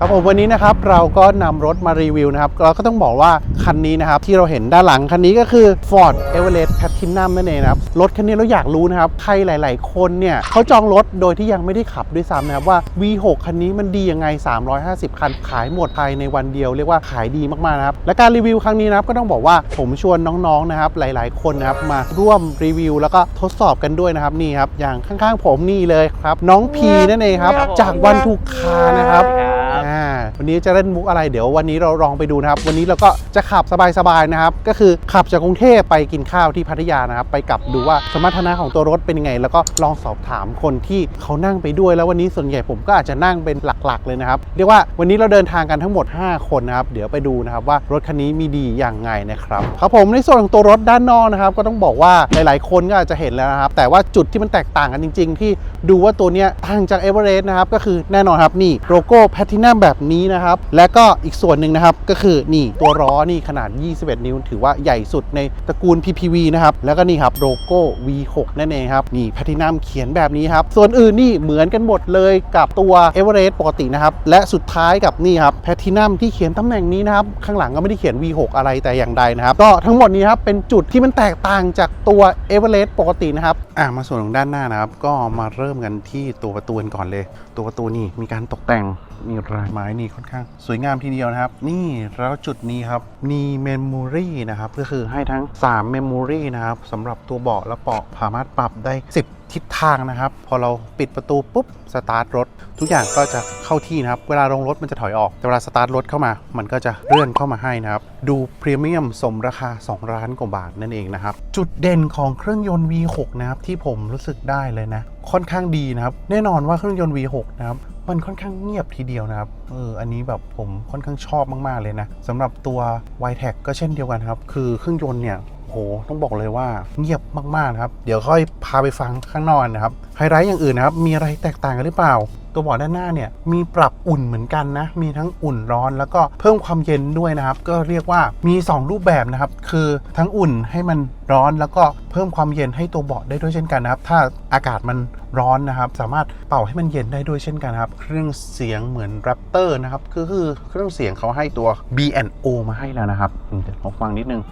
ครับผมวันนี้นะครับเราก็นำรถมารีวิวนะครับเราก็ต้องบอกว่าคันนี้นะครับที่เราเห็นด้านหลังคันนี้ก็คือ Ford Everest Platinum นั่นเองนะครับรถคันนี้เราอยากรู้นะครับใครหลาย ๆ คนเนี่ยเขาจองรถโดยที่ยังไม่ได้ขับด้วยซ้ำนะครับว่า V6 คันนี้มันดียังไง 350 คันขายหมดภายในวันเดียวเรียกว่าขายดีมาก ๆ นะครับและการรีวิวครั้งนี้นะครับก็ต้องบอกว่าผมชวนน้อง ๆ นะครับหลาย ๆ คนนะครับมาร่วมรีวิว แล้วก็ทดสอบกันด้วยนะครับนี่ครับอย่างข้าง ๆ ผมนี่เลยครับน้องพีนั่นเองครับจากวันถูกคานะครับ อ่า วันนี้จะเล่นมุกอะไรเดี๋ยววันนี้เราลองไปดูนะครับ วันนี้เราก็จะขับสบายๆนะครับ ก็คือขับจากกรุงเทพไปกินข้าวที่พัทยานะครับ ไปกลับดูว่าสมรรถนะของตัวรถเป็นยังไง แล้วก็ลองสอบถามคนที่เขานั่งไปด้วย แล้ววันนี้ส่วนใหญ่ผมก็อาจจะนั่งเป็นหลักๆ เลยนะครับเรียกว่าวันนี้เราเดินทางกันทั้งหมด 5 คนนะครับ เดี๋ยวไปดูนะครับว่ารถคันนี้มีดีอย่างไงนะครับครับผมในส่วนของตัวรถด้านนอกนะครับ ก็ต้องบอกว่าหลายๆ คนก็อาจจะเห็นแล้วนะครับ แต่ว่าจุดที่มันแตกต่างกันจริง ๆ ที่ดูว่าตัวเนี้ยต่างจากเอเวอเรสต์นะครับก็คือแน่นอนครับนี่โลโก้แพทินัมแบบนี้นะครับ และก็อีกส่วนหนึ่งนะครับก็คือนี่ตัวล้อนี่ขนาด 21 นิ้ว ถือว่าใหญ่สุดในตระกูล PPV นะครับ แล้วก็นี่ครับโลโก้ V6 นั่นเองครับ นี่แพทินัมเขียนแบบนี้ครับ ส่วนอื่นนี่เหมือนกันหมดเลยกับตัวเอเวอเรสต์ปกตินะครับ และสุดท้ายกับนี่ครับแพทินัมที่เขียนตำแหน่งนี้นะครับ ข้างหลังก็ไม่ได้เขียน V6 อะไรแต่อย่างใดนะครับ ก็ทั้งหมดนี้ครับเป็นจุดที่มันแตกต่างจากตัวเอเวอเรสต์ปกตินะครับอะมาส่วนของด้านหน้านะครับ ก็มาเริ่มกันที่ตัวประตูกันก่อนเลย ตัวประตูนี่มีการตกแต่ง มีลายไม้นี่ค่อนข้าง สวยงามทีเดียวนะครับ นี่แล้วจุดนี้ครับมีเมมโมรี่นะครับก็คือให้ทั้ง3เมมโมรี่นะครับสำหรับตัวเบาะและเบาะสามารถปรับได้ 10ทิศทางนะครับ พอเราปิดประตูปุ๊บสตาร์ทรถ ทุกอย่างก็จะเข้าที่นะครับ เวลาลงรถมันจะถอยออกแต่เวลาสตาร์ทรถเข้ามา มันก็จะเลื่อนเข้ามาให้นะครับ ดูพรีเมียมสมราคา 2 ล้านกว่าบาทนั่นเองนะครับ จุดเด่นของเครื่องยนต์ V6 นะครับ ที่ผมรู้สึกได้เลยนะ ค่อนข้างดีนะครับ แน่นอนว่าเครื่องยนต์ V6 นะครับ มันค่อนข้างเงียบทีเดียวนะครับเอออันนี้แบบผมค่อนข้างชอบมากๆเลยนะสำหรับตัว y t e c ก็เช่นเดียวกันครับ คือเครื่องยนต์เนี่ยโหต้องบอกเลยว่าเงียบมากๆนะครับ เดี๋ยวค่อยพาไปฟังข้างนอกนะครับไฮไลท์อย่างอื่นนะครับ มีอะไรแตกต่างกันหรือเปล่า ตัวเบาะด้านหน้าเนี่ยมีปรับอุ่นเหมือนกันนะ มีทั้งอุ่นร้อนแล้วก็เพิ่มความเย็นด้วยนะครับ ก็เรียกว่ามี 2 รูปแบบนะครับ คือทั้งอุ่นให้มันร้อนแล้วก็เพิ่มความเย็นให้ตัวเบาะได้ด้วยเช่นกันนะครับ ถ้าอากาศมันร้อนนะครับ สามารถเป่าให้มันเย็นได้ด้วยเช่นกันครับ เครื่องเสียงเหมือน Raptor นะครับคือคือเครื่องเสียงเขาให้ตัว B&O มาให้แล้วนะครับเดี๋ยวลองฟังนิดนึง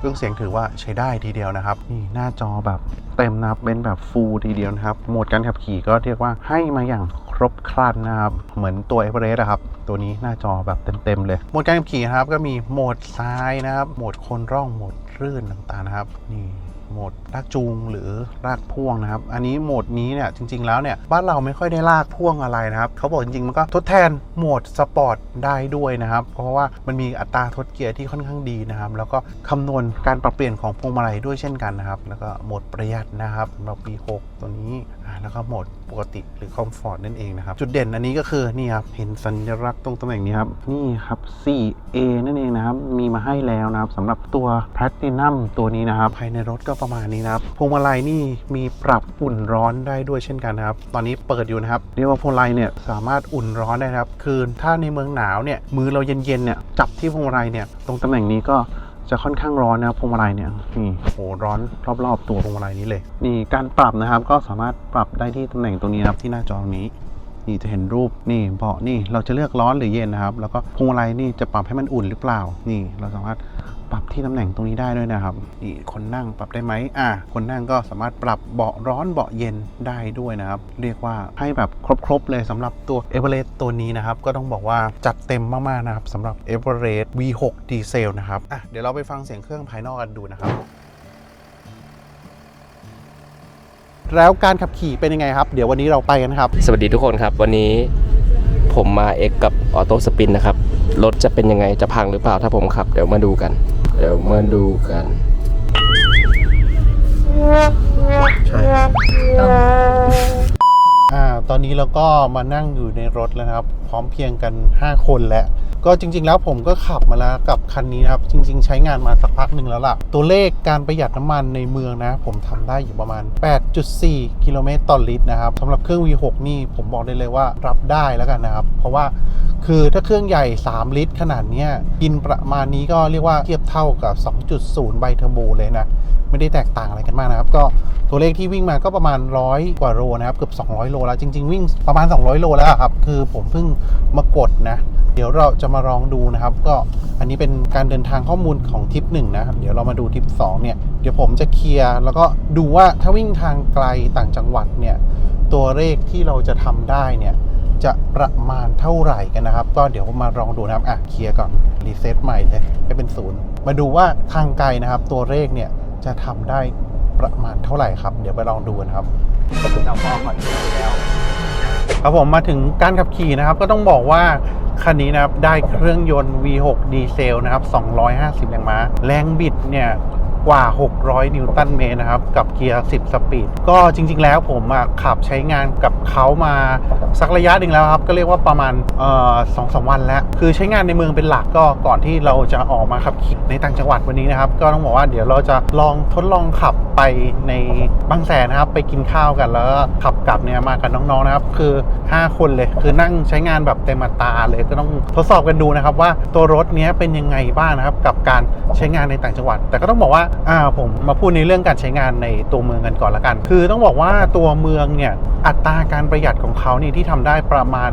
เครื่องเสียงถือว่าใช้ได้ทีเดียวนะครับ นี่หน้าจอแบบเต็มนะครับเป็นแบบฟูลทีเดียวนะครับ โหมดการขับขี่ก็เรียกว่าให้มาอย่างครบครันนะครับ เหมือนตัวเอเวอเรสต์นะครับ ตัวนี้หน้าจอแบบเต็มๆเลย โหมดการขับขี่นะครับก็มีโหมดซ้ายนะครับ โหมดคนร่อง โหมดรื่นต่างๆนะครับ นี่ โหมดลากจูงหรือลากพ่วงนะครับ อันนี้โหมดนี้เนี่ยจริง ๆ แล้วเนี่ยบ้านเราไม่ค่อยได้ลากพ่วงอะไรนะครับเขาบอกจริงๆมันก็ทดแทนโหมดสปอร์ตได้ด้วยนะครับ เพราะว่ามันมีอัตราทดเกียร์ที่ค่อนข้างดีนะครับ แล้วก็คำนวณการปรับเปลี่ยนของพวงมาลัยด้วยเช่นกันนะครับ แล้วก็โหมดประหยัดนะครับเราปี 6 ตัวนี้แล้วก็โหมด ปกติหรือคอมฟอร์ตนั่นเองนะครับ จุดเด่นอันนี้ก็คือนี่ครับเห็นสัญลักษณ์ตรงตำแหน่งนี้ครับ นี่ครับ 4A นั่นเองนะครับ มีมาให้แล้วนะครับสำหรับตัว Platinum ตัวนี้นะครับภายในรถก็ประมาณนี้นะครับพวงมาลัยนี่มีปรับอุ่นร้อนได้ด้วยเช่นกันนะครับ ตอนนี้เปิดอยู่นะครับเรียกว่าพวงมาลัยเนี่ยสามารถอุ่นร้อนได้นะครับ คือถ้าในเมืองหนาวเนี่ยมือเราเย็นๆเนี่ยจับที่พวงมาลัยเนี่ยตรงตำแหน่งนี้ก็ จะค่อนข้างร้อนนะครับพวงมาลัยเนี่ยนี่โหร้อนรอบๆตัวพวงมาลัยนี้เลย นี่การปรับนะครับก็สามารถปรับได้ที่ตำแหน่งตรงนี้นะครับที่หน้าจอตรงนี้ นี่จะเห็นรูปนี่เบาะนี่เราจะเลือกร้อนหรือเย็นนะครับ แล้วก็พวงมาลัยนี่จะปรับให้มันอุ่นหรือเปล่า นี่เราสามารถปรับที่ตำแหน่งตรงนี้ได้ด้วยนะครับนี่คนนั่งปรับได้ไหมอะคนนั่งก็สามารถปรับเบาะร้อนเบาะเย็นได้ด้วยนะครับ เรียกว่าให้แบบครบๆเลยสำหรับตัว e v e r e s t ตัวนี้นะครับ ก็ต้องบอกว่าจัดเต็มมากๆนะครับสำหรับ e v e r e s t V6 ดีเซลนะครับอะเดี๋ยวเราไปฟังเสียงเครื่องภายนอกกันดูนะครับ แล้วการขับขี่เป็นยังไงครับ เดี๋ยววันนี้เราไปกันครับ สวัสดีทุกคนครับ วันนี้ผมมาเอ็กกับออโต้สปินนะครับ รถจะเป็นยังไงจะพังหรือเปล่าถ้าผมขับ เดี๋ยวมาดูกัน เดี๋ยวมาดูกันใช่อ่าตอนนี้เราก็มานั่งอยู่ในรถแล้วนะครับ พร้อมเพรียงกัน 5 คนแล้ว ก็จริง ๆ แล้วผมก็ขับมาแล้วกับคันนี้นะครับ จริง ๆ ใช้งานมาสักพักหนึ่งแล้วล่ะ ตัวเลขการประหยัดน้ำมันในเมืองนะ ผมทำได้อยู่ประมาณ 8.4 กิโลเมตรต่อลิตรนะครับสำหรับเครื่อง V6 นี่ผมบอกได้เลยว่ารับได้แล้วกันนะครับ เพราะว่าคือถ้าเครื่องใหญ่ 3 ลิตร ขนาดนี้กินประมาณนี้ก็เรียกว่าเทียบเท่ากับ 2.0 ไบเทอร์โบเลยนะ ไม่ได้แตกต่างอะไรกันมากนะครับ ก็ตัวเลขที่วิ่งมาก็ประมาณร้อยกว่าโลนะครับ เกือบ 200 โลแล้ว จริง ๆ วิ่งประมาณ 200 โลแล้วครับ คือผมเพิ่งมากดนะ ดี๋ยวเราจะมาลองดูนะครับ ก็อันนี้เป็นการเดินทางข้อมูลของทริปหนึ่งนะครับเดี๋ยวเรามาดูทริปสองเนี่ยเดี๋ยวผมจะเคลียร์แล้วก็ดูว่าถ้าวิ่งทางไกลต่างจังหวัดเนี่ยตัวเลขที่เราจะทำได้เนี่ยจะประมาณเท่าไหร่กันนะครับ ก็เดี๋ยวมาลองดูนะครับอะเคลียร์ก่อนรีเซ็ตใหม่เลยให้เป็นศูนย์มาดูว่าทางไกลนะครับ ตัวเลขเนี่ยจะทำได้ประมาณเท่าไหร่ครับ เดี๋ยวไปลองดูกันครับเราพอก่อนแล้ว ครับผมมาถึงการขับขี่นะครับ ก็ต้องบอกว่าคันนี้นะครับได้เครื่องยนต์ V6 ดีเซลนะครับ250 แรงม้า แรงบิดเนี่ย กว่า 600 นิวตันเมตรนะครับ กับเกียร์ 10 สปีด ก็จริง ๆ แล้วผมขับใช้งานกับเขามาสักระยะหนึ่งแล้วครับ ก็เรียกว่าประมาณสองสามวันแล้ว คือใช้งานในเมืองเป็นหลักก็ก่อนที่เราจะออกมาขับขี่ในต่างจังหวัดวันนี้นะครับ ก็ต้องบอกว่าเดี๋ยวเราจะลองทดลองขับไปในบางแสนนะครับ ไปกินข้าวกันแล้วขับกลับเนี่ยมากับน้องๆนะครับ คือ 5 คนเลย คือนั่งใช้งานแบบเต็มตาเลยก็ต้องทดสอบกันดูนะครับว่าตัวรถเนี้ยเป็นยังไงบ้างนะครับ กับการใช้งานในต่างจังหวัด แต่ก็ต้องบอกว่าอ่าผมมาพูดในเรื่องการใช้งานในตัวเมืองกันก่อนละกัน คือต้องบอกว่าตัวเมืองเนี่ยอัตราการประหยัดของเขานี่ที่ทำได้ประมาณ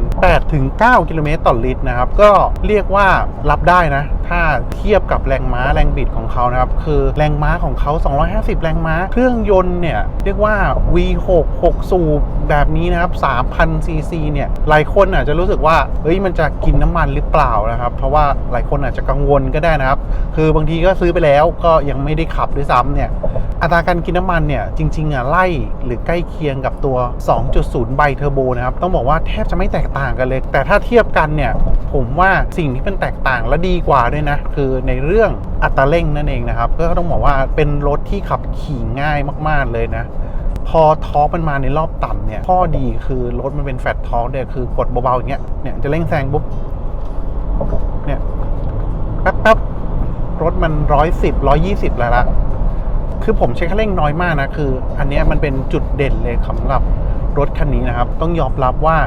8-9 กิโลเมตรต่อลิตรนะครับ ก็เรียกว่ารับได้นะ ถ้าเทียบกับแรงม้าแรงบิดของเขานะครับ คือแรงม้าของเขา 250 แรงม้า เครื่องยนต์เนี่ยเรียกว่า V6 6 สูบแบบนี้นะครับ 3,000 ซีซีเนี่ยหลายคนอาจจะรู้สึกว่าเฮ้ยมันจะกินน้ำมันหรือเปล่านะครับ เพราะว่าหลายคนอาจจะกังวลก็ได้นะครับ คือบางทีก็ซื้อไปแล้วก็ยังไม่ได้ขับด้วยซ้ำเนี่ยอัตราการกินน้ำมันเนี่ยจริงๆอะไล่หรือใกล้เคียงกับตัว 2.0 ไบเทอร์โบนะครับ ต้องบอกว่าแทบจะไม่แตกต่างกันเลย แต่ถ้าเทียบกันเนี่ยผมว่าสิ่งที่เป็นแตกต่างและดีกว่าด้วยนะ คือในเรื่องอัตราเร่งนั่นเองนะครับ ก็ต้องบอกว่าเป็นรถที่ขับขี่ง่ายมาก ๆเลยนะพอทอมันมาในรอบต่ำเนี่ยข้อดีคือรถมันเป็นแฟลตทอร์กเนี่ยคือกดเบาๆอย่างเงี้ยเนี่ยจะเร่งแซงปุ๊บเนี่ยแป๊บๆ รถมันร้อยสิบร้อยี่สิบแล้วละคือผมใช้คันเร่งน้อยมากนะ คือ อันนี้มันเป็นจุดเด่นเลยสำหรับรถคันนี้นะครับ ต้องยอมรับว่า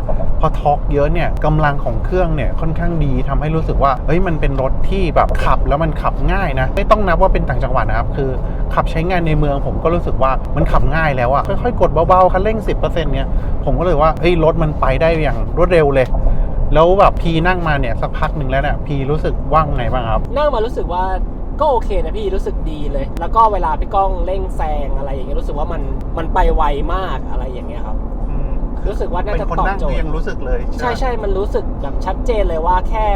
พอทอร์กเยอะเนี่ยกำลังของเครื่องเนี่ยค่อนข้างดีทำให้รู้สึกว่าเฮ้ยมันเป็นรถที่แบบขับแล้วมันขับง่ายนะ ไม่ต้องนับว่าเป็นต่างจังหวัดนะครับ คือขับใช้งานในเมืองผมก็รู้สึกว่ามันขับง่ายแล้วอะค่อยๆ กดเบาๆคันเร่ง 10%เนี่ยผมก็เลยว่าเฮ้ยรถมันไปได้อย่างรวดเร็วเลย แล้วแบบพีนั่งมาเนี่ยสักพักหนึ่งแล้วเนี่ยพีรู้สึกว่างไงบ้างครับ นั่งมารู้สึกว่าก็โอเคนะพี่รู้สึกดีเลย แล้วก็เวลาพี่ก้องเร่งแซงอะไรอย่างเงี้ยรู้สึกว่ามันมันไปไวมากอะไรอย่างเงี้ยครับอืมรู้สึกว่าน่าเป็นจะคนตอบนั่งโจคือทยังย์รู้สึกเลย ใช่ใช่มันรู้สึกแบบชัดเจนเลยว่าแค่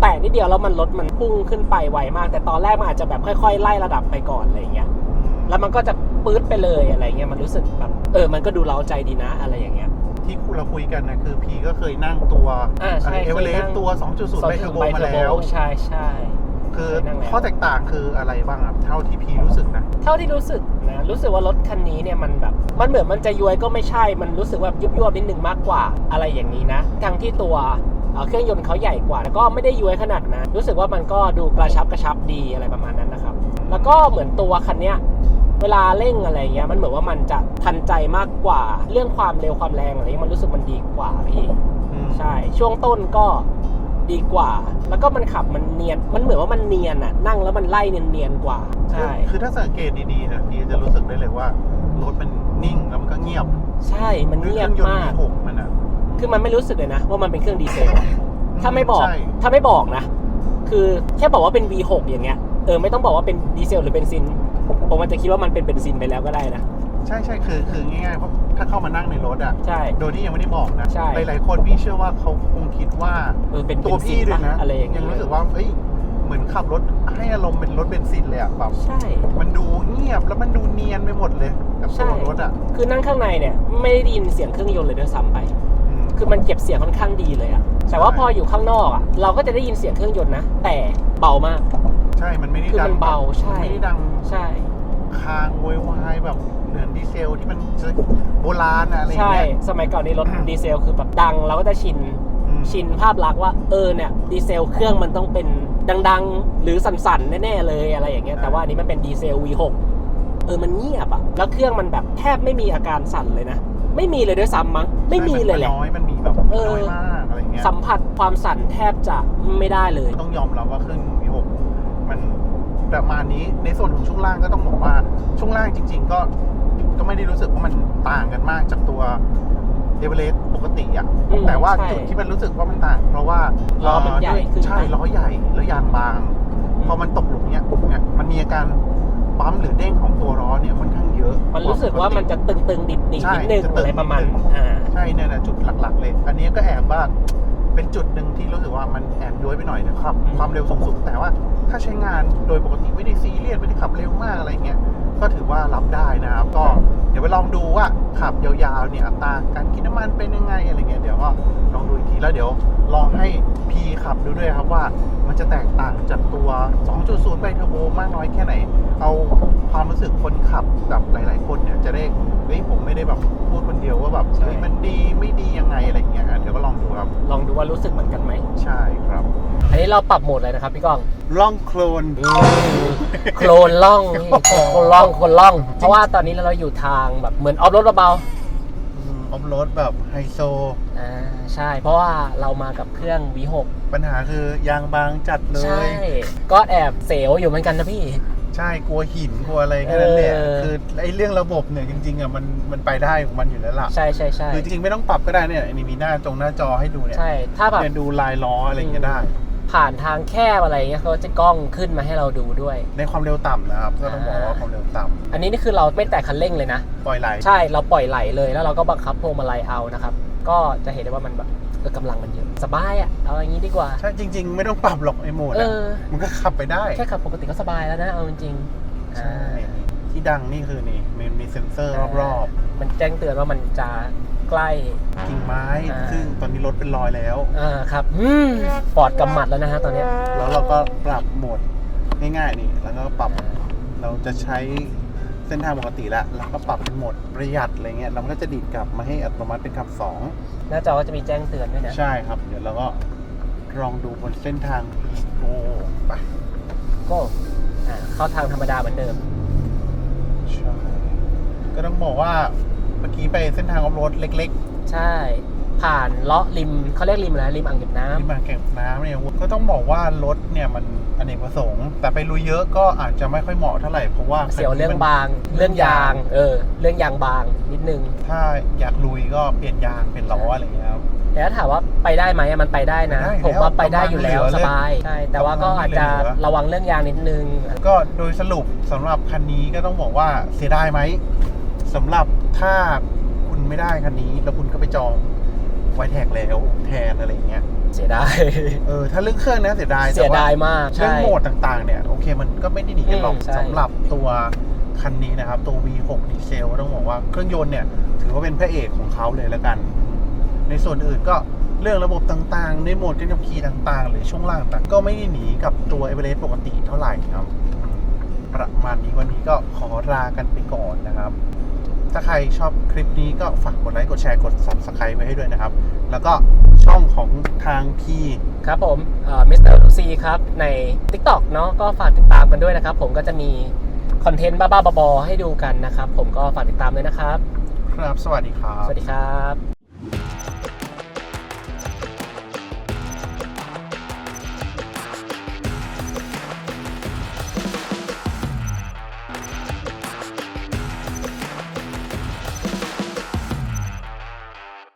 แตะนิดเดียวแล้วมันรถมันพุ่งขึ้นไปไวมาก แต่ตอนแรกมันอาจจะแบบค่อยๆ ไล่ระดับไปก่อนอะไรอย่างเงี้ยอืมแล้วมันก็จะปื๊ดไปเลยอะไรเงี้ยมันรู้สึกแบบเออมันก็ดูเร้าใจดีนะอะไรอย่างเงี้ย ที่เราคุยกันนะคือพีก็เคยนั่งตัวอ่าใช่เอเวอเรเคยสนั่ง ตัว 2.0ไบเทอร์โบมาแล้ว ใช่ใช่ คือเคยนั่งแล้ว ข้อแตกต่างคืออะไรบ้างครับเท่าที่พีรู้สึกนะ เท่าที่รู้สึกนะรู้สึกว่ารถคันนี้เนี่ยมันแบบ มันเหมือนมันจะย้วยก็ไม่ใช่ มันรู้สึกว่ายุบยวบนิดนึงมากกว่าอะไรอย่างนี้นะทั้งที่ตัวเอ่อเครื่องยนต์เขาใหญ่กว่าแล้วก็ไม่ได้ย้วยขนาดนั้นรู้สึกว่ามันก็ดูกระชับกระชับดีอะไรประมาณนั้นนะครับ แล้วก็เหมือนตัวคันเนี้ย เวลาเร่งอะไรเงี้ยมันเหมือนว่ามันจะทันใจมากกว่า เรื่องความเร็วความแรงอะไรเงี้ยมันรู้สึกมันดีกว่าพี่อืมใช่ ช่วงต้นก็ดีกว่า แล้วก็มันขับมันเนียน มันเหมือนว่ามันเนียนอะนั่งแล้วมันไล่เนียนๆกว่า ใช่ คือคือถ้าสังเกตดีๆนะพีจะรู้สึกได้เลยว่ารถมันนิ่งแล้วมันก็เงียบ ใช่ มันด้วยเงีเคยรื่บองยนต์มาก V6 มันอะคือมันไม่รู้สึกเลยนะ ว่ามันเป็นเครื่องดีเซลอะถ้าไม่บอกใช่ถ้าไม่บอกนะ คือแค่บอกว่าเป็น V6 อย่างเงี้ย เออไม่ต้องบอกว่าเป็นดีเซลหรือเบนซิน ผมมันจะคิดว่ามันเป็นเบนซินไปแล้วก็ได้นะ ใช่ใช่คือคือง่ายๆเพราะถ้าเข้ามานั่งในรถอะใช่ โดยที่ยังไม่ได้บอกนะใช่ หลายๆคนพี่เชื่อว่าเขาคงคิดว่าเออเป็นเบตัวนซิพี่นด้วยปะนะอะไรอย่างยัเงี้งยรู้สึกว่าเอ้ยเหมือนขับรถให้อารมณ์เป็นรถเบนซินเลยอะแบบใช่ มันดูเงียบแล้วมันดูเนียนไปหมดเลยกับใช่ตัวรถอะคือนั่งข้างในเนี่ยไม่ได้ยินเสียงเครื่องยนต์เลยด้วยซ้ำไป อืม คือมันเก็บเสียงค่อนข้างดีเลยอะแต่ว่าใช่พออยู่ข้างนอกอะเราก็จะได้ยินเสียงเครื่องยนต์นะ แต่เบามากใช่มันไม่ได้คือดังมันเบาใช่มันไม่ได้ดังใช่ คางโวยวายแบบเหมือนดีเซลที่มันโบราณอะอะไรอย่างใช่ เงี้ยสมัยก่อนนี้รถดีเซลคือแบบดังเราก็จะชิน อืมชินภาพลักษณ์ว่าเออเนี่ยดีเซลเครื่องมันต้องเป็นดังๆ หรือสั่นๆ แน่ๆเลยอะไรอย่างเงี้ยแต่ว่าอันนี้มันเป็นดีเซล V6 เออมันเงียบอะแล้วเครื่องมันแบบแทบไม่มีอาการสั่นเลยนะ ไม่มีเลยด้วยซ้ำมั้งไม่มีเลยแหละ น้อยมันมีแบบเออ น้อยมากอะไรเงี้ยสัมผัสความสั่นแทบจะไม่ได้เลย ต้องยอมรับว่าเครื่อง V6 มัน ประมาณนี้ในส่วนของช่วงล่างก็ต้องบอกว่าช่วงล่างจริง ๆ ก็ก็ไม่ได้รู้สึกว่ามันต่างกันมากจากตัวเอเวอเรสต์ปกติอะอืมแต่ว่าใช่จุดที่มันรู้สึกว่ามันต่าง เพราะว่าล้อมันใหญ่ด้วยขึ้นใช่ล้อใหญ่แล้วยางบาง พอมันตกหลุมเนี่ยเนี่ยมันมีอาการปั๊มหรือเด้งของตัวล้อเนี่ยค่อนข้างเยอะมันรู้สึกว่ามันจะตึงๆดิดๆใช่นิดนึงจะตึงอะไรประมาณนิดนึงอ่า ใช่เนี่ยนะจุดหลัก ๆ เลย อันนี้ก็แอบว่า เป็นจุดหนึ่งที่รู้สึกว่ามันแอบย้วยไปหน่อยนะครับ ความเร็วสูงๆแต่ว่าถ้าใช้งานโดยปกติไม่ได้ซีเรียสไม่ได้ขับเร็วมากอะไรเงี้ยก็ถือว่ารับได้นะครับ ก็เดี๋ยวไปลองดูว่าขับยาวๆเนี่ยอัตราการกินน้ำมันเป็นยังไงอะไรเงี้ยเดี๋ยวก็ลองดูอีกทีแล้วเดี๋ยวลองให้พีขับดูด้วยครับว่ามันจะแตกต่างจากตัว 2.0 ไบเทอร์โบมากน้อยแค่ไหน เอาความรู้สึกคนขับกับหลาย ๆ คนเนี่ยจะได้เฮ้ยผมไม่ได้แบบพูดคนเดียวว่าแบบเฮ้ยมันดี ลองดูว่ารู้สึกเหมือนกันไหม ใช่ครับ อันนี้เราปรับโหมดเลยนะครับพี่ก้อง ล่องโคลน โคลนล่องนี่โคลนล่องโคลนล่อง เพราะว่าตอนนี้เราอยู่ทางแบบเหมือนออฟรถเบาออฟโรดแบบไฮโซ ๆอ่าใช่ เพราะว่าเรามากับเครื่อง V6 ปัญหาคือยางบางจัดเลใช่ ย ก็แอบเสียวอยู่เหมือนกันนะพี่ ใช่กลัวหินกลัวอะไรแค่นั้นแหละเออ คือ ไอ้เรื่องระบบเนี่ยจริงๆอะมันมันไปได้ของมันอยู่แล้วล่ะใช่ใช่ใช่คือจริงๆไม่ต้องปรับก็ได้เนี่ยอันนี้มีหน้าจงหน้าจอให้ดูเนี่ยใช่ถ้าแบบเนี่ยดูลายล้ออะไรอย่างเงี้ยได้ ผ่านทางแคบอะไรเงี้ยเขาจะกล้องขึ้นมาให้เราดูด้วย ในความเร็วต่ำนะครับก็ต้องบอกว่าความเร็วต่ำอันนี้นี่คือเราไม่แตะคันเร่งเลยนะปล่อยไหลใช่เราปล่อยไหลเลยแล้วเราก็บังคับพวงมาลัยเอานะครับ ก็จะเห็นได้ว่ามันแบบเออกำลังมันเยอะสบายอะเอาอย่างนี้ดีกว่า ใช่จริง ๆ ไม่ต้องปรับหรอกไอ้โหมดเออะอมันก็ขับไปได้ แค่ขับปกติก็สบายแล้วนะเอาจริงๆใช่ อ่า ที่ดังนี่คือนี่มันมีเซ็นเซอร์รอบมันแจ้งเตือนว่ามันจะใกล้ ๆกิ่งไม้อ่า ซึ่งตอนนี้รถเป็นรอยแล้ว อ่าครับอืมปอดกำหมัดแล้วนะฮะตอนเนี้ยแล้วเราก็ปรับโหมดง่ายๆนี่ แล้วก็ปรับเราจะใช้เส้นทางปกติแล้วแล้วก็ปรับเป็นโหมดประหยัดอะไรเงี้ยเราก็จะดีดกลับมาให้อัตโนมัติเป็นขับสองหน้าจอก็จะมีแจ้งเตือนด้วยนะใช่ครับ เดี๋ยวเราก็ลองดูบนเส้นทางโอ้ไปก็อ่าเข้าทางธรรมดาเหมือนเดิม ใช่ก็ต้องบอกว่าเมื่อกี้ไปเส้นทางออฟโรดเล็กใช่ ผ่านเลาะริมเขาเรียกริมอะไรริมอ่างเก็บน้ำ ที่มาแก่งน้ำเนี่ยก็ต้องบอกว่ารถเนี่ยมัน อเนกประสงค์ แต่ไปลุยเยอะก็อาจจะไม่ค่อยเหมาะเท่าไหร่เพราะว่าเสียวเรื่องมันบางเรื่องยาง เออ เรื่องยางบางนิดนึง ถ้าอยากลุยก็เปลี่ยนยางเปลี่ยนล้ออะไรอย่างเงี้ยครับแต่ถ้าถามว่าไปได้ไหมอะมันไปได้นะไปได้ผมว่าไปได้อยู่แล้วเหลือเลยสบายใช่แต่ว่าก็อาจจะเหลือระวังเรื่องยางนิดนึง ก็โดยสรุปสำหรับคันนี้ก็ต้องบอกว่าเสียดายไหมสำหรับถ้าคุณไม่ได้คันนี้ แล้วคุณก็ไปจองไวแท็กแล้วแทนอะไรอย่างเงี้ย เสียดาย เออถ้าเรื่องเครื่องนะเสียดายเสียแต่ว่ดายมากเรื่องใช่ โหมดต่างๆเนี่ยโอเคมันก็ไม่ได้หนีกันหรอกอืมใช่ สำหรับตัวคันนี้นะครับ ตัว V6 ดีเซลต้องบอกว่าเครื่องยนต์เนี่ยถือว่าเป็นพระเอกของเขาเลยแล้วกัน ในส่วนอื่นก็เรื่องระบบต่างๆ ในโหมดการขับขี่ต่างๆ หรือช่วงล่างต่างๆก็ไม่ได้หนีกับตัวเอเวอเรสต์ปกติเท่าไหร่ครับอืมประมาณนี้วันนี้ก็ขอลากันไปก่อนนะครับ ถ้าใครชอบคลิปนี้ก็ฝากกดไลค์กดแชร์กด subscribe ไว้ให้ด้วยนะครับ แล้วก็ ช่องของทางพี่ครับผมมิสเตอร์ลูซีครับ ใน TikTok เนาะก็ฝากติดตามกันด้วยนะครับ ผมก็จะมีคอนเทนต์บ้าๆบอๆให้ดูกันนะครับ ผมก็ฝากติดตามด้วยนะครับ ครับ สวัสดีครับ สวัสดีครับ